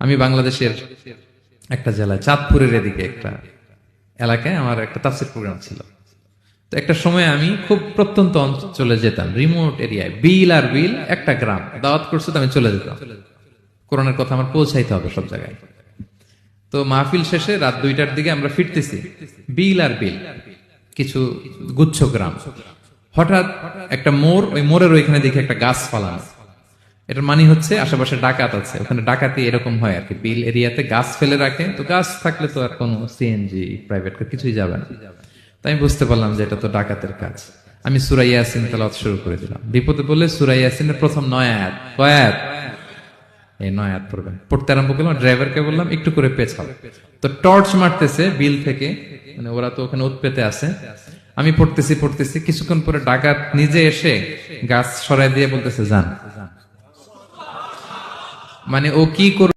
আমি বাংলাদেশের একটা জেলায়, চাঁদপুরের এদিকে একটা এলাকায় আমার একটা তাফসির প্রোগ্রাম ছিল। তো একটা সময় আমি খুব প্রত্যন্ত অঞ্চলে যেতাম রিমোট এরিয়ায় বিল আর বিল, একটা গ্রাম। দাওয়াত করছে আমি চলে যেতাম। কোরআনের কথা আমার পৌঁছাইতে হবে সব জায়গায়। তো মাহফিল শেষে রাত দুইটার দিকে আমরা ফিরতেছি, বিল আর বিল, কিছু গুচ্ছ গ্রাম। হঠাৎ একটা মোড়, ওই মোরের ওইখানে দেখি একটা গাছ ফালানো এটার মানে হচ্ছে আশেপাশে ডাকাত আছে। ওখানে ডাকাতি এরকম হয় আর কি বিল এরিয়াতে গাছ ফেলে রাখে। তো গাছ থাকলে তো আর কোনো সিএনজি প্রাইভেট কিছুই যাবে না। তাই আমি বুঝতে পারলাম যে এটা তো ডাকাতের কাজ। আমি সুরাই ইয়াসিন তেলাওয়াত শুরু করে দিলাম। বিপদে বললে সুরাই ইয়াসিনের প্রথম নয় আয়াত। কয় এই নয় আয়াত পড়তে আরম্ভ করলাম, ড্রাইভারকে বললাম, একটু করে পেছাও। তো টর্চ মারতেছে বিল থেকে। মানে ওরা তো ওখানে উৎপেতে আছে। আমি পড়তেছি পড়তেছি। কিছুক্ষণ পরে ডাকাত নিজে এসে গাছ সরাই দিয়ে বলতেছে, যান। মানে ও কি করবে?